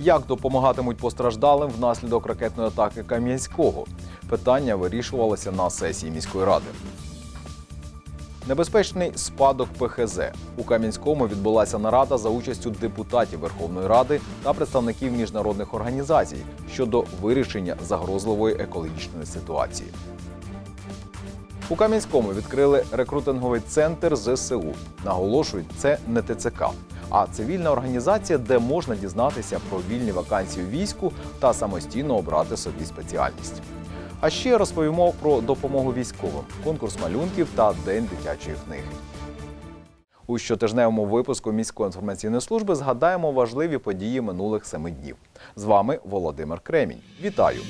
Як допомагатимуть постраждалим внаслідок ракетної атаки Кам'янського? Питання вирішувалося на сесії міської ради. Небезпечний спадок ПХЗ у Кам'янському відбулася нарада за участю депутатів Верховної Ради та представників міжнародних організацій щодо вирішення загрозливої екологічної ситуації. У Кам'янському відкрили рекрутинговий центр ЗСУ. Наголошують, це не ТЦК, а цивільна організація, де можна дізнатися про вільні вакансії у війську та самостійно обрати собі спеціальність. А ще розповімо про допомогу військовим, конкурс малюнків та день дитячої книги. У щотижневому випуску міської інформаційної служби згадаємо важливі події минулих семи днів. З вами Володимир Кремінь. Вітаю!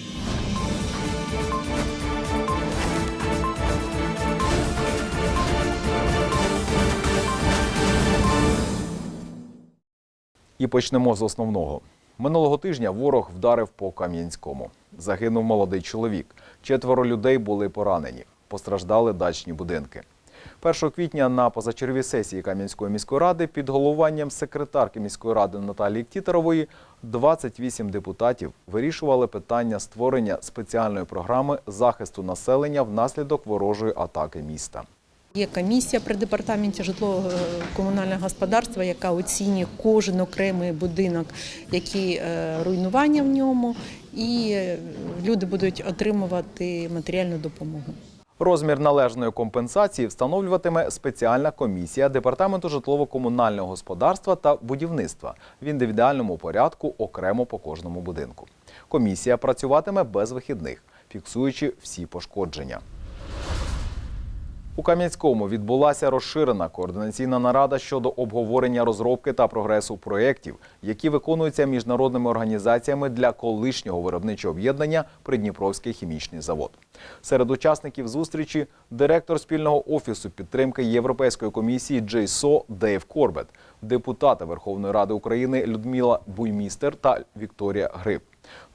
І почнемо з основного. Минулого тижня ворог вдарив по Кам'янському. Загинув молодий чоловік. Четверо людей були поранені. Постраждали дачні будинки. 1 квітня на позачерговій сесії Кам'янської міської ради під головуванням секретарки міської ради Наталії Тітерової 28 депутатів вирішували питання створення спеціальної програми захисту населення внаслідок ворожої атаки міста. Є комісія при департаменті житлового е, господарства, яка оцінює кожен окремий будинок, які е, руйнування в ньому, і е, люди будуть отримувати матеріальну допомогу. Розмір належної компенсації встановлюватиме спеціальна комісія департаменту житлово-комунального господарства та будівництва в індивідуальному порядку окремо по кожному будинку. Комісія працюватиме без вихідних, фіксуючи всі пошкодження. У Кам'янському відбулася розширена координаційна нарада щодо обговорення розробки та прогресу проєктів, які виконуються міжнародними організаціями для колишнього виробничого об'єднання Придніпровський хімічний завод. Серед учасників зустрічі директор спільного офісу підтримки Європейської комісії JSO Дейв Корбет, депутати Верховної Ради України Людмила Буймістер та Вікторія Гриб,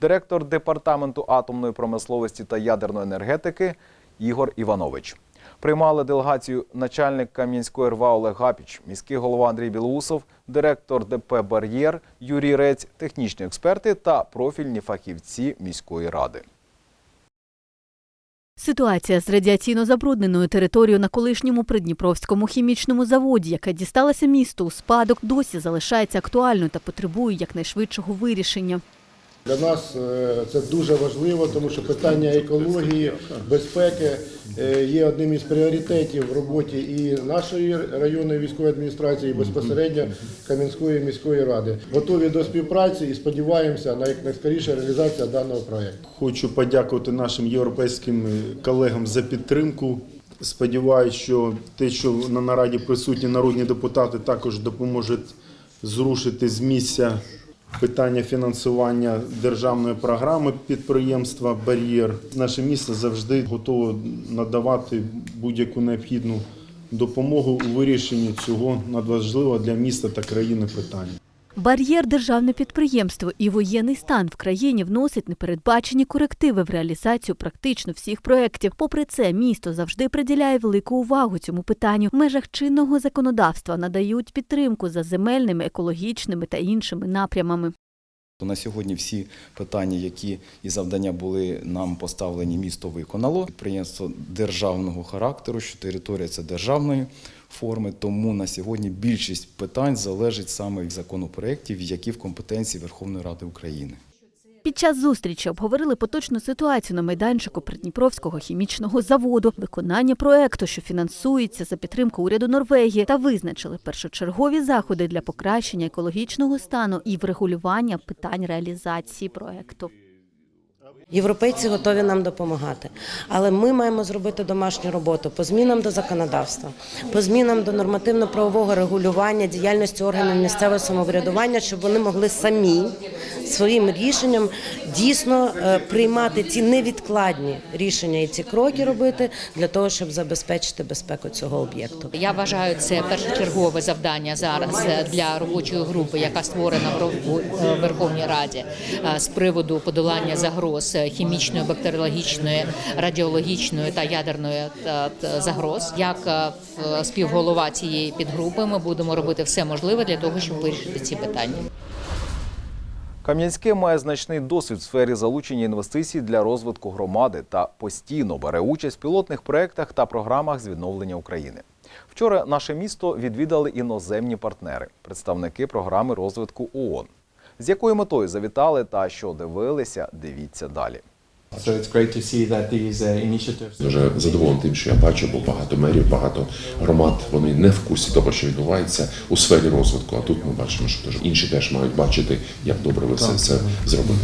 директор департаменту атомної промисловості та ядерної енергетики Ігор Іванович. Приймали делегацію начальник Кам'янської РВА Олег Гапіч, міський голова Андрій Білоусов, директор ДП Бар'єр Юрій Рець, технічні експерти та профільні фахівці міської ради. Ситуація з радіаційно забрудненою територією на колишньому Придніпровському хімічному заводі, яка дісталася місту у спадок, досі залишається актуальною та потребує якнайшвидшого вирішення. Для нас е, це дуже важливо, тому що питання екології, безпеки е, є одним із пріоритетів в роботі і нашої районної військової адміністрації, і безпосередньо Кам'янської міської ради. Готові до співпраці і сподіваємося на якнайскоріше реалізацію даного проєкту. Хочу подякувати нашим європейським колегам за підтримку. Сподіваюсь, що те, що на нараді присутні народні депутати, також допоможуть зрушити з місця питання фінансування державної програми підприємства Бар'єр. Наше місто завжди готове надавати будь-яку необхідну допомогу у вирішенні цього надважливого для міста та країни питання. Бар'єр державне підприємство і воєнний стан в країні вносить непередбачені корективи в реалізацію практично всіх проєктів. Попри це, місто завжди приділяє велику увагу цьому питанню. В межах чинного законодавства надають підтримку за земельними, екологічними та іншими напрямами. На сьогодні всі питання, які і завдання були нам поставлені, місто виконало. Підприємство державного характеру, що територія це державної форми. Тому на сьогодні більшість питань залежить саме від законопроєктів, які в компетенції Верховної Ради України. Під час зустрічі обговорили поточну ситуацію на майданчику Придніпровського хімічного заводу, виконання проекту, що фінансується за підтримку уряду Норвегії, та визначили першочергові заходи для покращення екологічного стану і врегулювання питань реалізації проекту. Європейці готові нам допомагати, але ми маємо зробити домашню роботу по змінам до законодавства, по змінам до нормативно-правового регулювання діяльності органів місцевого самоврядування, щоб вони могли самі своїм рішенням дійсно е, приймати ці невідкладні рішення і ці кроки робити для того, щоб забезпечити безпеку цього об'єкту. Я вважаю, це першочергове завдання зараз е, для робочої групи, яка створена в е, Верховній Раді з приводу подолання загроз хімічної, бактеріологічної, радіологічної та ядерної та- загроз. Як е, співголова цієї підгрупи, ми будемо робити все можливе для того, щоб вирішити ці питання. Кам'янське має значний досвід в сфері залучення інвестицій для розвитку громади та постійно бере участь в пілотних проєктах та програмах з відновлення України. Вчора наше місто відвідали іноземні партнери, представники програми розвитку ООН. З якою метою завітали та що дивилися, дивіться далі. Uh, Дуже задоволений тим, що я бачу, бо багато мерів, багато громад вони не в курсі того, що відбувається у сфері розвитку. А тут ми бачимо, що теж інші теж мають бачити, як добре ви все це зробили.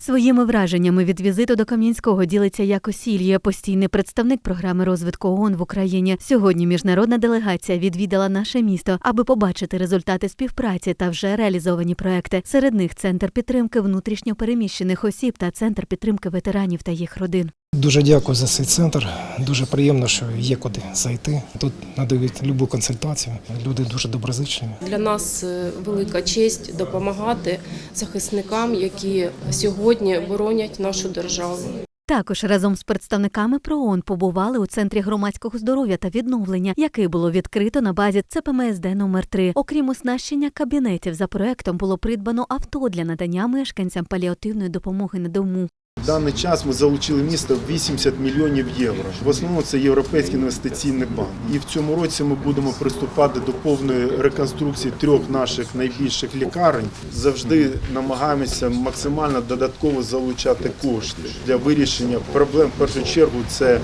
Своїми враженнями від візиту до Кам'янського ділиться як Сільє, постійний представник програми розвитку ООН в Україні. Сьогодні міжнародна делегація відвідала наше місто, аби побачити результати співпраці та вже реалізовані проекти. Серед них центр підтримки внутрішньо переміщених осіб та центр підтримки ветеранів та їх родин. Дуже дякую за цей центр. Дуже приємно, що є куди зайти. Тут надають любу консультацію. Люди дуже доброзичливі. Для нас е, велика честь допомагати захисникам, які сьогодні боронять нашу державу. Також разом з представниками ПРООН побували у центрі громадського здоров'я та відновлення, який було відкрито на базі ЦПМСД номер 3 Окрім оснащення кабінетів, за проектом було придбано авто для надання мешканцям паліативної допомоги на дому. В даний час ми залучили місто 80 мільйонів євро. В основному це Європейський інвестиційний банк. І в цьому році ми будемо приступати до повної реконструкції трьох наших найбільших лікарень. Завжди намагаємося максимально додатково залучати кошти для вирішення проблем. В першу чергу це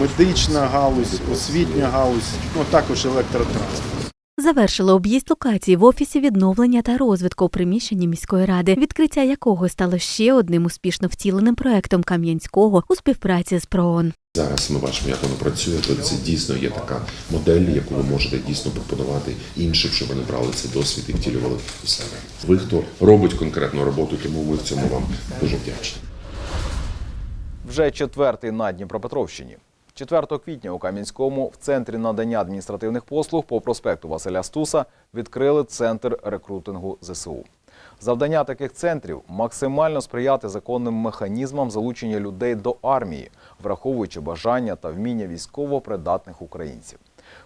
медична галузь, освітня галузь, ну також електротранспорт. Завершили об'їзд локації в офісі відновлення та розвитку у приміщенні міської ради, відкриття якого стало ще одним успішно втіленим проектом Кам'янського у співпраці з ПРООН. Зараз ми бачимо, як воно працює. То це дійсно є така модель, яку ви можете дійсно пропонувати іншим, щоб вони брали цей досвід і втілювали у себе. Ви хто робить конкретну роботу, тому ми в цьому вам дуже вдячні. Вже четвертий на Дніпропетровщині. 4 квітня у Кам'янському в центрі надання адміністративних послуг по проспекту Василя Стуса відкрили центр рекрутингу ЗСУ. Завдання таких центрів максимально сприяти законним механізмам залучення людей до армії, враховуючи бажання та вміння військово-придатних українців.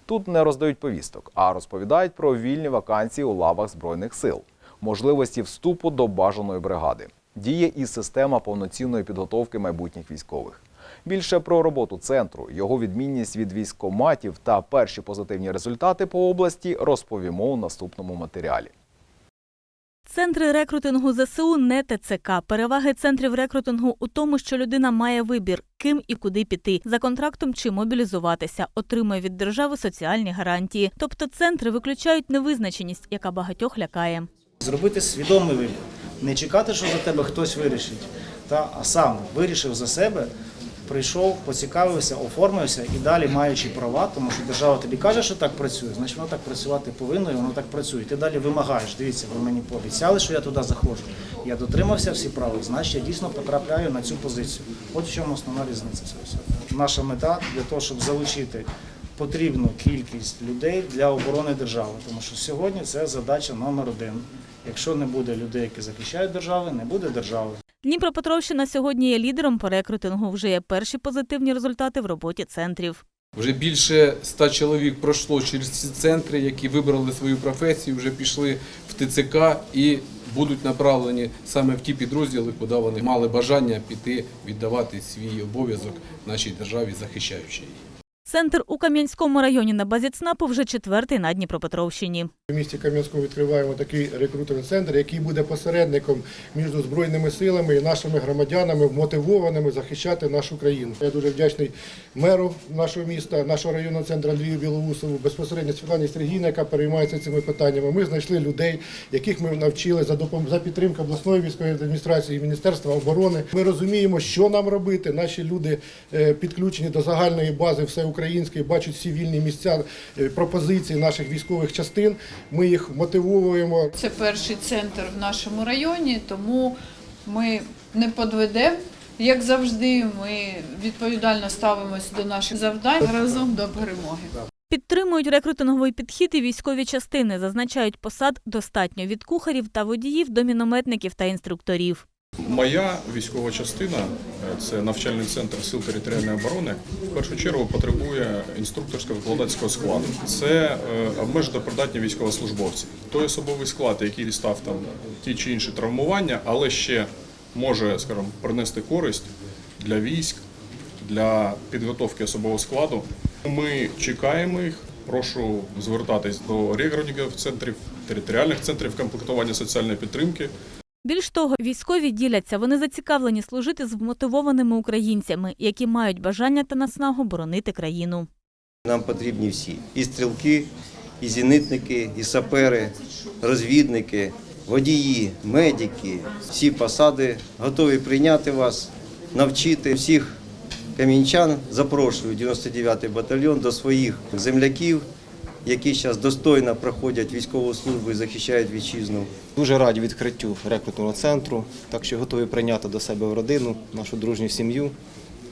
Тут не роздають повісток, а розповідають про вільні вакансії у лавах збройних сил, можливості вступу до бажаної бригади. Діє і система повноцінної підготовки майбутніх військових. Більше про роботу центру, його відмінність від військоматів та перші позитивні результати по області розповімо у наступному матеріалі. Центри рекрутингу ЗСУ не ТЦК. Переваги центрів рекрутингу у тому, що людина має вибір, ким і куди піти за контрактом чи мобілізуватися, отримує від держави соціальні гарантії. Тобто центри виключають невизначеність, яка багатьох лякає. Зробити свідомий вибір, не чекати, що за тебе хтось вирішить, та а сам вирішив за себе, прийшов, поцікавився, оформився і далі маючи права, тому що держава тобі каже, що так працює, значить воно так працювати повинно, і воно так працює. Ти далі вимагаєш. Дивіться, ви мені пообіцяли, що я туди заходжу. Я дотримався всі права, значить я дійсно потрапляю на цю позицію. От в чому основна різниця. Наша мета для того, щоб залучити потрібну кількість людей для оборони держави, тому що сьогодні це задача номер один. Якщо не буде людей, які захищають державу, не буде держави. Дніпропетровщина сьогодні є лідером по рекрутингу. Вже є перші позитивні результати в роботі центрів. Вже більше ста чоловік пройшло через ці центри, які вибрали свою професію, вже пішли в ТЦК і будуть направлені саме в ті підрозділи, куди вони мали бажання піти віддавати свій обов'язок нашій державі, захищаючи її. Центр у Кам'янському районі на базі ЦНАПу вже четвертий на Дніпропетровщині. У місті Кам'янському відкриваємо такий рекрутерний центр, який буде посередником між збройними силами і нашими громадянами, мотивованими захищати нашу країну. Я дуже вдячний меру нашого міста, нашого районного центру Андрію Білоусову, безпосередньо Світлані Сергійна, яка переймається цими питаннями. Ми знайшли людей, яких ми навчили за допом... за підтримки обласної військової адміністрації Міністерства оборони. Ми розуміємо, що нам робити. Наші люди е, підключені до загальної бази всеукраїнської, бачать всі вільні місця е, пропозиції наших військових частин. Ми їх мотивуємо. Це перший центр в нашому районі, тому ми не подведемо. Як завжди, ми відповідально ставимося до наших завдань разом до перемоги. Підтримують рекрутинговий підхід і військові частини. Зазначають, посад достатньо від кухарів та водіїв до мінометників та інструкторів. Моя військова частина е, це навчальний центр сил територіальної оборони. В першу чергу потребує інструкторсько-викладацького складу. Це е, обмежено придатні військовослужбовці. Той особовий склад, який дістав там ті чи інші травмування, але ще може, скажімо, принести користь для військ, для підготовки особового складу. Ми чекаємо їх. Прошу звертатись до регрунів центрів, територіальних центрів комплектування соціальної підтримки. Більш того, військові діляться. Вони зацікавлені служити з вмотивованими українцями, які мають бажання та наснагу боронити країну. Нам потрібні всі і стрілки, і зенитники, і сапери, розвідники, водії, медики. Всі посади готові прийняти вас, навчити всіх камінчан. Запрошую 99-й батальйон до своїх земляків, які зараз достойно проходять військову службу і захищають вітчизну. Дуже раді відкриттю рекрутного центру, так що готові прийняти до себе в родину, нашу дружню сім'ю.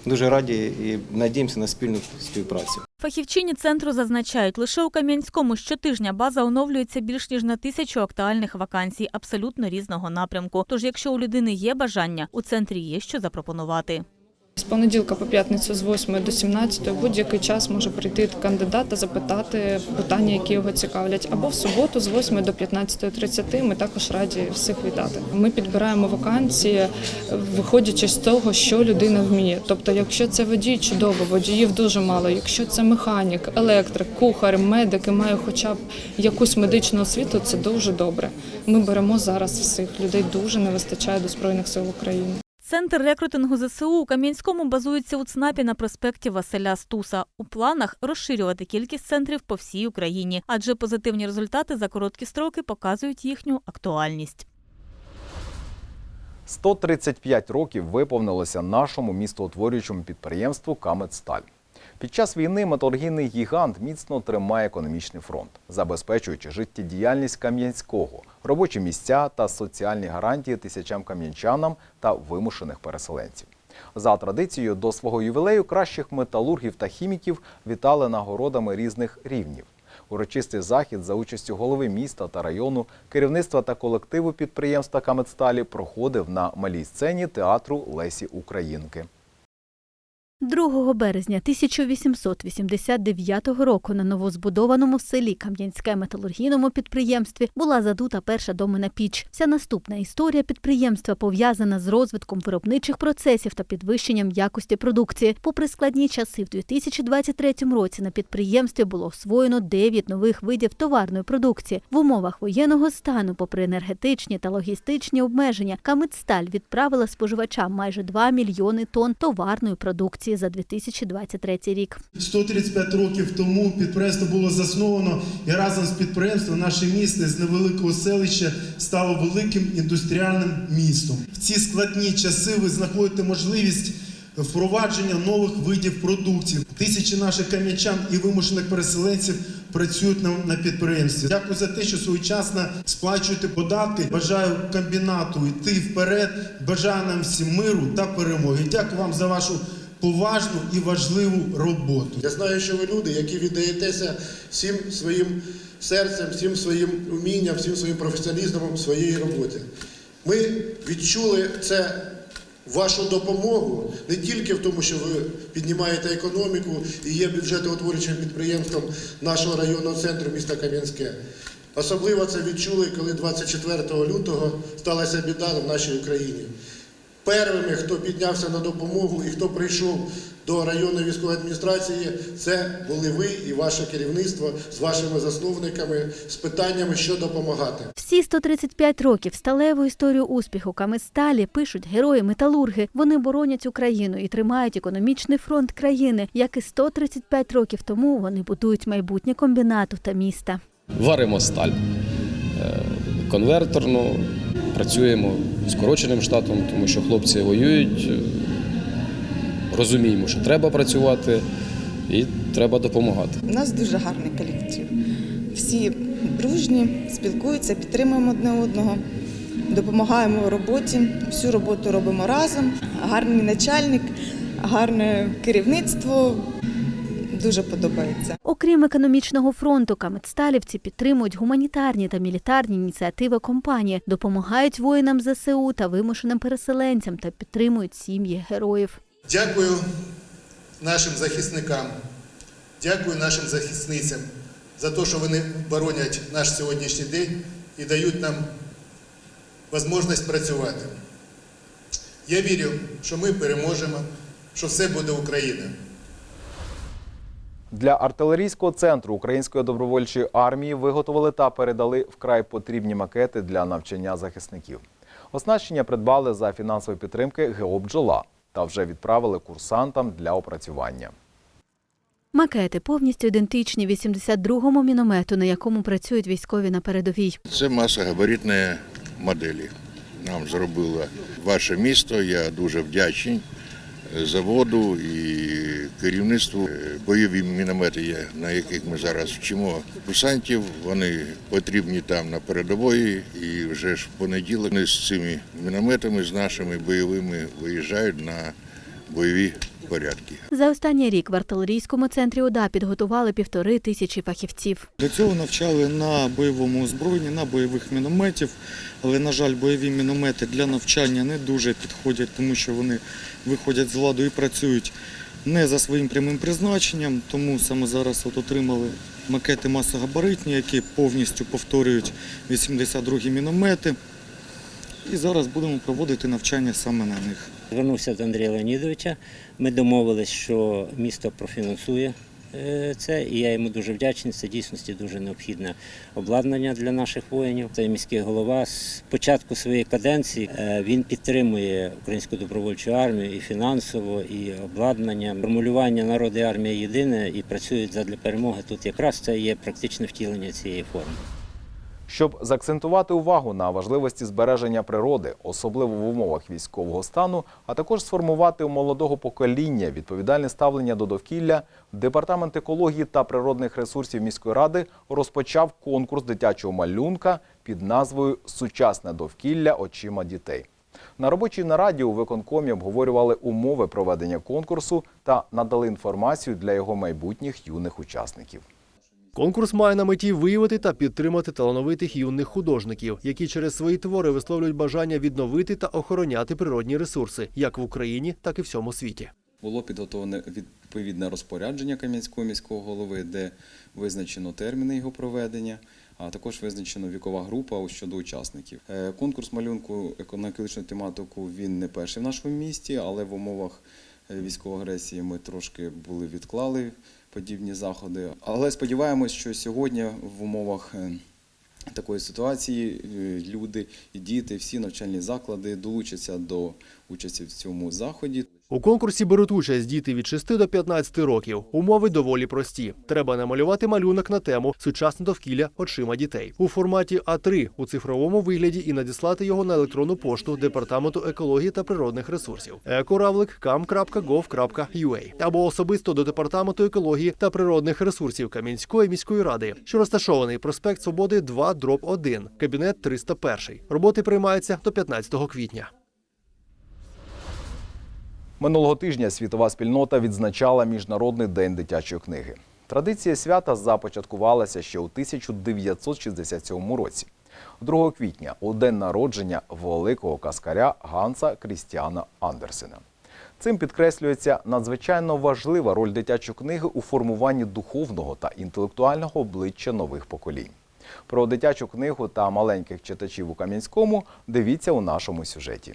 Дуже раді і надіємося на спільну співпрацю. Фахівчині центру зазначають, лише у Кам'янському щотижня база оновлюється більш ніж на тисячу актуальних вакансій абсолютно різного напрямку. Тож, якщо у людини є бажання, у центрі є що запропонувати. З понеділка по п'ятницю з 8 до 17 будь-який час може прийти кандидат та запитати питання, які його цікавлять. Або в суботу з 8 до 15.30 ми також раді всіх вітати. Ми підбираємо вакансії, виходячи з того, що людина вміє. Тобто, якщо це водій, чудово, водіїв дуже мало. Якщо це механік, електрик, кухар, медик і має хоча б якусь медичну освіту, це дуже добре. Ми беремо зараз всіх людей. Дуже не вистачає до збройних сил України. Центр рекрутингу ЗСУ у Кам'янському базується у ЦНАПі на проспекті Василя Стуса. У планах розширювати кількість центрів по всій Україні, адже позитивні результати за короткі строки показують їхню актуальність. 135 років виповнилося нашому містоутворюючому підприємству «Камедсталь». Під час війни металургійний гігант міцно тримає економічний фронт, забезпечуючи життєдіяльність Кам'янського, робочі місця та соціальні гарантії тисячам кам'янчанам та вимушених переселенців. За традицією до свого ювілею кращих металургів та хіміків вітали нагородами різних рівнів. Урочистий захід за участю голови міста та району, керівництва та колективу підприємства Камедсталі проходив на малій сцені театру Лесі Українки. 2 березня 1889 року на новозбудованому в селі Кам'янське металургійному підприємстві була задута перша домина піч. Вся наступна історія підприємства пов'язана з розвитком виробничих процесів та підвищенням якості продукції. Попри складні часи, в 2023 році на підприємстві було освоєно 9 нових видів товарної продукції. В умовах воєнного стану, попри енергетичні та логістичні обмеження, Камедсталь відправила споживачам майже 2 мільйони тонн товарної продукції за 2023 рік. 135 років тому підприємство було засновано і разом з підприємством наше місто з невеликого селища стало великим індустріальним містом. В ці складні часи ви знаходите можливість впровадження нових видів продукції. Тисячі наших кам'ячан і вимушених переселенців працюють на, на підприємстві. Дякую за те, що своєчасно сплачуєте податки. Бажаю комбінату йти вперед. Бажаю нам всім миру та перемоги. Дякую вам за вашу поважну і важливу роботу. Я знаю, що ви люди, які віддаєтеся всім своїм серцем, всім своїм умінням, всім своїм професіоналізмом в своїй роботі. Ми відчули це вашу допомогу не тільки в тому, що ви піднімаєте економіку і є бюджетоутворюючим підприємством нашого районного центру міста Кам'янське. Особливо це відчули, коли 24 лютого сталася біда в нашій Україні. Первими, хто піднявся на допомогу і хто прийшов до районної військової адміністрації, це були ви і ваше керівництво з вашими засновниками з питаннями, що допомагати. Всі 135 років сталеву історію успіху Каместалі пишуть герої-металурги. Вони боронять Україну і тримають економічний фронт країни, як і 135 років тому вони будують майбутнє комбінату та міста. Варимо сталь е, конверторну, працюємо скороченим штатом, тому що хлопці воюють. Розуміємо, що треба працювати і треба допомагати. У нас дуже гарний колектив. Всі дружні, спілкуються, підтримуємо одне одного, допомагаємо у роботі. Всю роботу робимо разом. Гарний начальник, гарне керівництво. Дуже подобається. Окрім економічного фронту, камецталівці підтримують гуманітарні та мілітарні ініціативи компанії, допомагають воїнам ЗСУ та вимушеним переселенцям та підтримують сім'ї героїв. Дякую нашим захисникам, дякую нашим захисницям за те, що вони боронять наш сьогоднішній день і дають нам можливість працювати. Я вірю, що ми переможемо, що все буде Україна. Для артилерійського центру Української добровольчої армії виготовили та передали вкрай потрібні макети для навчання захисників. Оснащення придбали за фінансової підтримки ГО «Бджола» та вже відправили курсантам для опрацювання. Макети повністю ідентичні 82-му міномету, на якому працюють військові на передовій. Це масогабаритні моделі. Нам зробило ваше місто. Я дуже вдячний заводу і керівництву. Бойові міномети, є, на яких ми зараз вчимо курсантів. Вони потрібні там на передової. І вже ж в понеділок вони з цими мінометами, з нашими бойовими, виїжджають на бойові порядки. За останній рік в артилерійському центрі ОДА підготували півтори тисячі фахівців. До цього навчали на бойовому озброєнні, на бойових мінометів, але, на жаль, бойові міномети для навчання не дуже підходять, тому що вони виходять з ладу і працюють не за своїм прямим призначенням, тому саме зараз от отримали макети масогабаритні, які повністю повторюють 82-гі міномети. І зараз будемо проводити навчання саме на них. Звернувся до Андрія Леонідовича. Ми домовились, що місто профінансує е, це, і я йому дуже вдячний. Це дійсності дуже необхідне обладнання для наших воїнів. Це міський голова з початку своєї каденції. е, Він підтримує українську добровольчу армію і фінансово, і обладнання. Формулювання народу армія єдине і працюють задля перемоги. Тут якраз це є практичне втілення цієї форми. Щоб заакцентувати увагу на важливості збереження природи, особливо в умовах військового стану, а також сформувати у молодого покоління відповідальне ставлення до довкілля, департамент екології та природних ресурсів міської ради розпочав конкурс дитячого малюнка під назвою Сучасне довкілля очима дітей. На робочій нараді у виконкомі обговорювали умови проведення конкурсу та надали інформацію для його майбутніх юних учасників. Конкурс має на меті виявити та підтримати талановитих юних художників, які через свої твори висловлюють бажання відновити та охороняти природні ресурси як в Україні, так і в всьому світі. Було підготовлене відповідне розпорядження Кам'янського міського голови, де визначено терміни його проведення, а також визначено вікова група щодо учасників. Е, Конкурс малюнку на екологічну тематику він не перший в нашому місті, але в умовах е, військової агресії ми трошки були відклали подібні заходи. Але сподіваємось, що сьогодні в умовах е, такої ситуації е, люди і діти, всі навчальні заклади долучаться до участі в цьому заході. У конкурсі беруть участь діти від 6 до 15 років. Умови доволі прості. Треба намалювати малюнок на тему Сучасне довкілля очима дітей у форматі А3 у цифровому вигляді і надіслати його на електронну пошту Департаменту екології та природних ресурсів ekoravlik.kam.gov.ua або особисто до Департаменту екології та природних ресурсів Кам'янської міської ради, що розташований проспект Свободи 2 дроб 1, кабінет 301. Роботи приймаються до 15 квітня. Минулого тижня світова спільнота відзначала Міжнародний день дитячої книги. Традиція свята започаткувалася ще у 1967 році. 2 квітня у день народження великого каскаря Ганса Крістіана Андерсена. Цим підкреслюється надзвичайно важлива роль дитячої книги у формуванні духовного та інтелектуального обличчя нових поколінь. Про дитячу книгу та маленьких читачів у Кам'янському дивіться у нашому сюжеті.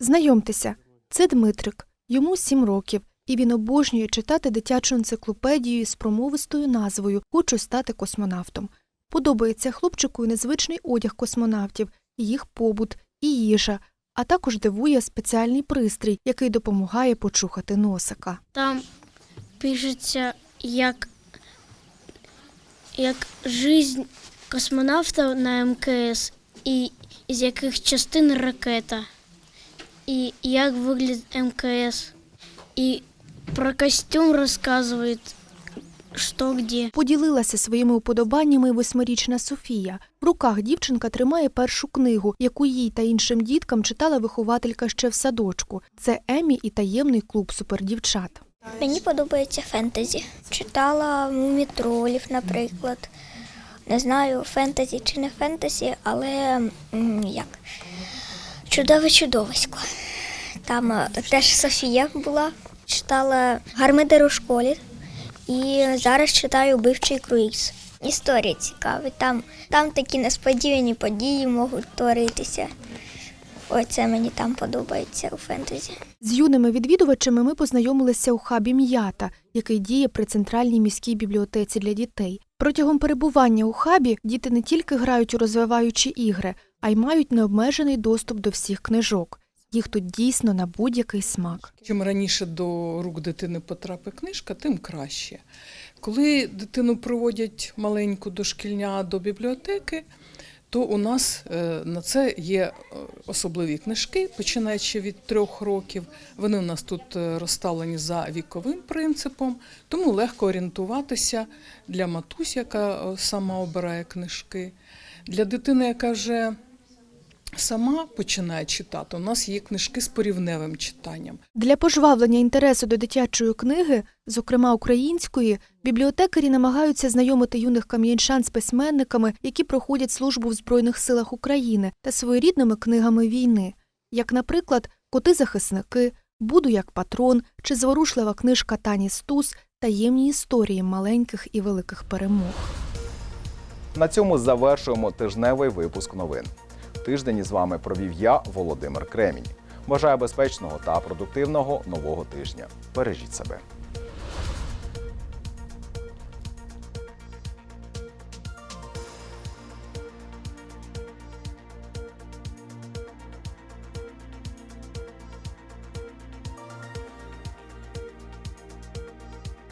Знайомтеся, це Дмитрик. Йому сім років, і він обожнює читати дитячу енциклопедію з промовистою назвою Хочу стати космонавтом. Подобається хлопчику і незвичний одяг космонавтів, їх побут, і їжа, а також дивує спеціальний пристрій, який допомагає почухати носика. Там пишеться, як, як жизнь космонавта на МКС і з яких частин ракета, і як виглядить МКС. І про костюм розказують, що де. Поділилася своїми уподобаннями восьмирічна Софія. В руках дівчинка тримає першу книгу, яку їй та іншим діткам читала вихователька ще в садочку. Це Емі і таємний клуб супердівчат. Мені подобається фентезі. Читала мумітролів, наприклад. Не знаю, фентезі чи не фентезі, але як чудове чудовисько. Там е, теж Софія була, читала Гармидер у школі і зараз читаю Бивчий круїз. Історія цікаві. Там, там такі несподівані події можуть творитися. Оце мені там подобається у фентезі. З юними відвідувачами ми познайомилися у хабі М'ята, який діє при центральній міській бібліотеці для дітей. Протягом перебування у хабі діти не тільки грають у розвиваючі ігри, а й мають необмежений доступ до всіх книжок. Їх тут дійсно на будь-який смак. Чим раніше до рук дитини потрапить книжка, тим краще. Коли дитину приводять маленьку дошкільня до бібліотеки, то у нас е, на це є е, особливі книжки, починаючи від трьох років. Вони у нас тут е, розставлені за віковим принципом, тому легко орієнтуватися для матусь, яка сама обирає книжки. Для дитини, яка вже сама починає читати, у нас є книжки з порівневим читанням. Для пожвавлення інтересу до дитячої книги, зокрема української, бібліотекарі намагаються знайомити юних кам'янчан з письменниками, які проходять службу в Збройних силах України та своєрідними книгами війни, як, наприклад, Коти-захисники, Буду як патрон чи зворушлива книжка Тані Стус Таємні історії маленьких і великих перемог. На цьому завершуємо тижневий випуск новин. Тиждень із вами провів я, Володимир Кремінь. Бажаю безпечного та продуктивного нового тижня. Бережіть себе.